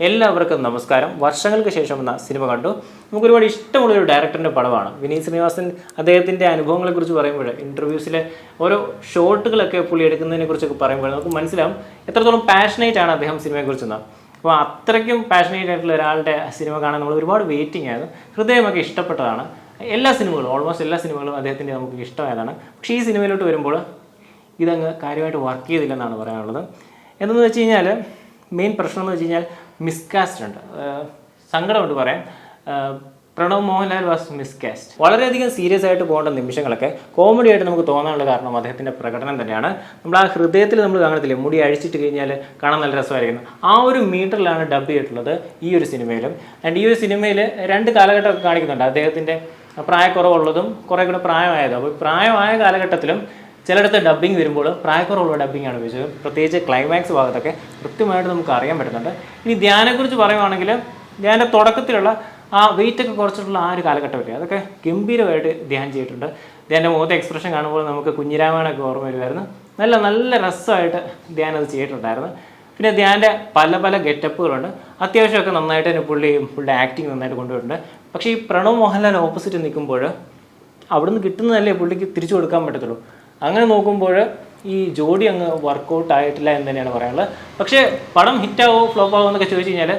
എല്ലാവർക്കും നമസ്കാരം. വർഷങ്ങൾക്ക് ശേഷം എന്ന സിനിമ കണ്ടു. നമുക്ക് ഒരുപാട് ഇഷ്ടമുള്ള ഒരു ഡയറക്ടറിന്റെ പടമാണ്. വിനീത് ശ്രീനിവാസൻ അദ്ദേഹത്തിന്റെ അനുഭവങ്ങളെക്കുറിച്ച് പറയുമ്പോൾ ഇന്റർവ്യൂസിലെ ഓരോ ഷോട്ടുകളൊക്കെ പുള്ളി എടുക്കുന്നതിനെ കുറിച്ചൊക്കെ പറയുമ്പോൾ നമുക്ക് മനസ്സിലാവും എത്രത്തോളം പാഷനേറ്റ് ആണ് അദ്ദേഹം സിനിമയെക്കുറിച്ചെന്ന് അപ്പോൾ അത്രയ്ക്കും പാഷനേറ്റ് ആയിട്ടുള്ള ഒരാളുടെ സിനിമ കാണാൻ നമ്മൾ ഒരുപാട് വെയിറ്റിംഗ് ആയിരുന്നു. ഹൃദയമൊക്കെ ഇഷ്ടപ്പെട്ടതാണ്. എല്ലാ സിനിമകളും ഓൾമോസ്റ്റ് എല്ലാ സിനിമകളും അദ്ദേഹത്തിന്റെ നമുക്ക് ഇഷ്ടമായതാണ്. പക്ഷേ ഈ സിനിമയിലോട്ട് വരുമ്പോൾ ഇതങ്ങ് കാര്യമായിട്ട് വർക്ക് ചെയ്തില്ലെന്നാണ് പറയാനുള്ളത്. എന്തെന്ന് വെച്ച് കഴിഞ്ഞാൽ മെയിൻ പ്രശ്നം എന്ന് വെച്ച് കഴിഞ്ഞാൽ മിസ്കാസ്റ്റ് ഉണ്ട്. സങ്കടമുണ്ട് പറയാൻ. പ്രണവ് മോഹൻലാൽ വാസ് മിസ്കാസ്റ്റ് വളരെയധികം സീരിയസ് ആയിട്ട് പോകേണ്ട നിമിഷങ്ങളൊക്കെ കോമഡി ആയിട്ട് നമുക്ക് തോന്നാനുള്ള കാരണം അദ്ദേഹത്തിന്റെ പ്രകടനം തന്നെയാണ്. നമ്മൾ ആ ഹൃദയത്തിൽ നമ്മൾ കാണത്തില്ലേ? മുടി അഴിച്ചിട്ട് കഴിഞ്ഞാൽ കാണാൻ നല്ല രസമായിരിക്കുന്നു. ആ ഒരു മീറ്ററിലാണ് ഡബ് ചെയ്തിട്ടുള്ളത് ഈ ഒരു സിനിമയിലും. ആൻഡ് ഈ ഒരു സിനിമയിൽ രണ്ട് കാലഘട്ടമൊക്കെ കാണിക്കുന്നുണ്ട്. അദ്ദേഹത്തിന്റെ പ്രായക്കുറവുള്ളതും കുറേ കൂടെ പ്രായമായതും. അപ്പോൾ പ്രായമായ കാലഘട്ടത്തിലും ചിലയിടത്ത് ഡബ്ബിംഗ് വരുമ്പോൾ പ്രായക്കുറവുള്ള ഡബ്ബിംഗ് ആണ് ഉപയോഗിച്ചത്. പ്രത്യേകിച്ച് ക്ലൈമാക്സ് ഭാഗത്തൊക്കെ കൃത്യമായിട്ട് നമുക്ക് അറിയാൻ പറ്റുന്നുണ്ട്. ഇനി ധ്യാനെക്കുറിച്ച് പറയുവാണെങ്കിൽ ധ്യാന്റെ തുടക്കത്തിലുള്ള ആ വെയിറ്റ് ഒക്കെ കുറച്ചിട്ടുള്ള ആ ഒരു കാലഘട്ടമല്ലേ? അതൊക്കെ ഗംഭീരമായിട്ട് ധ്യാൻ ചെയ്തിട്ടുണ്ട്. ധ്യാന്റെ മുഖത്തെ എക്സ്പ്രഷൻ കാണുമ്പോൾ നമുക്ക് കുഞ്ഞിരാമായണൊക്കെ ഓർമ്മ വരുമായിരുന്നു. നല്ല നല്ല രസമായിട്ട് ധ്യാൻ അത് ചെയ്തിട്ടുണ്ടായിരുന്നു. പിന്നെ ധ്യാന്റെ പല പല ഗെറ്റപ്പുകളുണ്ട് അത്യാവശ്യമൊക്കെ നന്നായിട്ട് തന്നെ പുള്ളി പുള്ളിയുടെ ആക്ടിങ് നന്നായിട്ട് കൊണ്ടുവരുന്നുണ്ട്. പക്ഷേ ഈ പ്രണവ് മോഹൻലാൽ ഓപ്പോസിറ്റ് നിൽക്കുമ്പോൾ അവിടുന്ന് കിട്ടുന്നതല്ലേ പുള്ളിക്ക് തിരിച്ചു കൊടുക്കാൻ പറ്റത്തുള്ളൂ. അങ്ങനെ നോക്കുമ്പോൾ ഈ ജോഡി അങ്ങ് വർക്കൗട്ട് ആയിട്ടില്ല എന്ന് തന്നെയാണ് പറയാനുള്ളത്. പക്ഷേ പടം ഹിറ്റാവോ ഫ്ലോപ്പ് ആവോ എന്നൊക്കെ ചോദിച്ചു കഴിഞ്ഞാൽ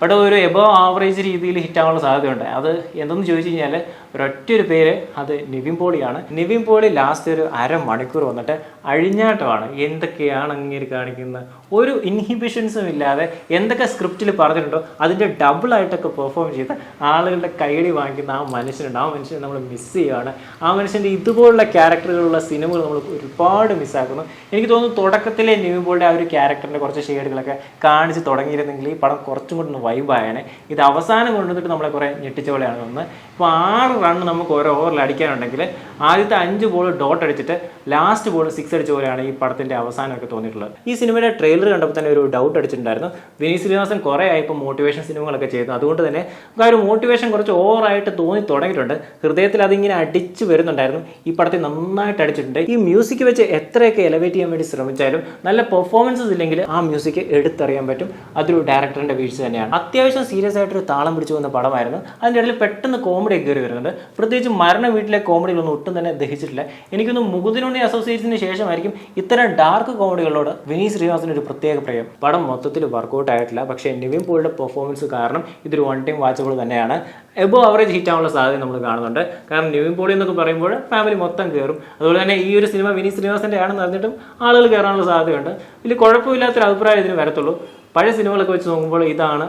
പടം ഒരു എബോ ആവറേജ് രീതിയിൽ ഹിറ്റാവാനുള്ള സാധ്യതയുണ്ട്. അത് എന്തെന്ന് ചോദിച്ചു കഴിഞ്ഞാൽ ഒരൊറ്റ ഒരു പേര് അത് നിവിൻ പോളിയാണ്. നിവിൻ പോളി ലാസ്റ്റ് ഒരു അരമണിക്കൂർ വന്നിട്ട് അഴിഞ്ഞാട്ടമാണ്. എന്തൊക്കെയാണ് അങ്ങേര് കാണിക്കുന്നത്? ഒരു ഇൻഹിബിഷൻസും ഇല്ലാതെ എന്തൊക്കെ സ്ക്രിപ്റ്റിൽ പറഞ്ഞിട്ടുണ്ടോ അതിന്റെ ഡബിൾ ആയിട്ടൊക്കെ പെർഫോം ചെയ്ത് ആളുകളുടെ കൈയടി വാങ്ങിക്കുന്ന ആ മനുഷ്യനുണ്ട്. ആ മനുഷ്യനെ നമ്മൾ മിസ് ചെയ്യുകയാണ് ആ മനുഷ്യന്റെ ഇതുപോലുള്ള ക്യാരക്ടറുകളുള്ള സിനിമകൾ നമ്മൾ ഒരുപാട് മിസ്സാക്കുന്നു എനിക്ക് തോന്നുന്നു തുടക്കത്തിലെ നിവിൻ പോളിയുടെ ആ ഒരു ക്യാരക്ടറിന്റെ കുറച്ച് ഷെയ്ഡുകളൊക്കെ കാണിച്ച് തുടങ്ങിയിരുന്നെങ്കിൽ ഈ പടം കുറച്ചും കൂടി ഒന്ന് വൈബായനെ ഇത് അവസാനം കൊണ്ടുവന്നിട്ട് നമ്മളെ കുറേ ഞെട്ടിച്ച പോലെയാണ് തോന്നുന്നത് ഇപ്പോൾ ആറ് റൺ നമുക്ക് ഓരോ ഓവറിൽ അടിക്കാനുണ്ടെങ്കിൽ ആദ്യത്തെ അഞ്ച് ബോൾ ഡോട്ട് അടിച്ചിട്ട് ലാസ്റ്റ് ബോൾ സിക്സ് അടിച്ച പോലെയാണ് ഈ പടത്തിന്റെ അവസാനമൊക്കെ തോന്നിയിട്ടുള്ളത്. ഈ സിനിമയുടെ ട്രെയിലർ കണ്ടപ്പോൾ തന്നെ ഒരു ഡൗട്ട് അടിച്ചിട്ടുണ്ടായിരുന്നു. വിനീത് ശ്രീനിവാസൻ കുറേ ആയി ഇപ്പോൾ മോട്ടിവേഷൻ സിനിമകളൊക്കെ ചെയ്യുന്നു അതുകൊണ്ട് തന്നെ ആ ഒരു മോട്ടിവേഷൻ കുറച്ച് ഓവറായിട്ട് തോന്നി തുടങ്ങിയിട്ടുണ്ട്. ഹൃദയത്തിൽ അതിങ്ങനെ അടിച്ചു വരുന്നുണ്ടായിരുന്നു. ഈ പടത്തിൽ നന്നായിട്ട് അടിച്ചിട്ടുണ്ട്. ഈ മ്യൂസിക് വെച്ച് എത്രയൊക്കെ എലവേറ്റ് ചെയ്യാൻ വേണ്ടി ശ്രമിച്ചാലും നല്ല പെർഫോമൻസസ് ഇല്ലെങ്കിൽ ആ മ്യൂസിക് എടുത്തറിയാൻ പറ്റും. അതൊരു ഡയറക്ടറിന്റെ വീഴ്ച തന്നെയാണ്. അത്യാവശ്യം സീരിയസ് ആയിട്ടൊരു താളം പിടിച്ചു വന്ന പടമായിരുന്നു. അതിന്റെ ഇടയിൽ പെട്ടെന്ന് കോമഡി കയറി വരുന്നുണ്ട്. പ്രത്യേകിച്ച് മരണ വീട്ടിലെ കോമഡികളൊന്നും ഒട്ടും തന്നെ ദഹിച്ചിട്ടില്ല. എനിക്കൊന്ന് മുകുതിനുണ്ണി അസോസിയേഷന് ശേഷമായിരിക്കും ഇത്തരം ഡാർക്ക് കോമഡികളോട് വിനീത് ശ്രീനിവാസിന് ഒരു പ്രത്യേക പ്രയം. പടം മൊത്തത്തിൽ വർക്കൗട്ട് ആയിട്ടില്ല. പക്ഷേ നിവിൻ പോളിയുടെ പെർഫോമൻസ് കാരണം ഇതൊരു വൺ ടൈം വാച്ചബിൾ തന്നെയാണ്. എബോ അവറേജ് ഹിറ്റ് ആവാനുള്ള സാധ്യത നമ്മൾ കാണുന്നുണ്ട്. കാരണം നിവിൻ പോളി എന്നൊക്കെ പറയുമ്പോൾ ഫാമിലി മൊത്തം കയറും അതുപോലെ തന്നെ ഈ ഒരു സിനിമ വിനീത് ശ്രീനിവാസിന്റെ ആണെന്ന് അറിഞ്ഞിട്ടും ആളുകൾ കയറാനുള്ള സാധ്യതയുണ്ട്. വലിയ കുഴപ്പമില്ലാത്തൊരു അഭിപ്രായം ഇതിന് വരത്തുള്ളൂ. പഴയ സിനിമകളൊക്കെ വെച്ച് നോക്കുമ്പോൾ ഇതാണ്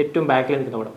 ഏറ്റവും ബാക്കിൽ നിൽക്കുന്ന പടം.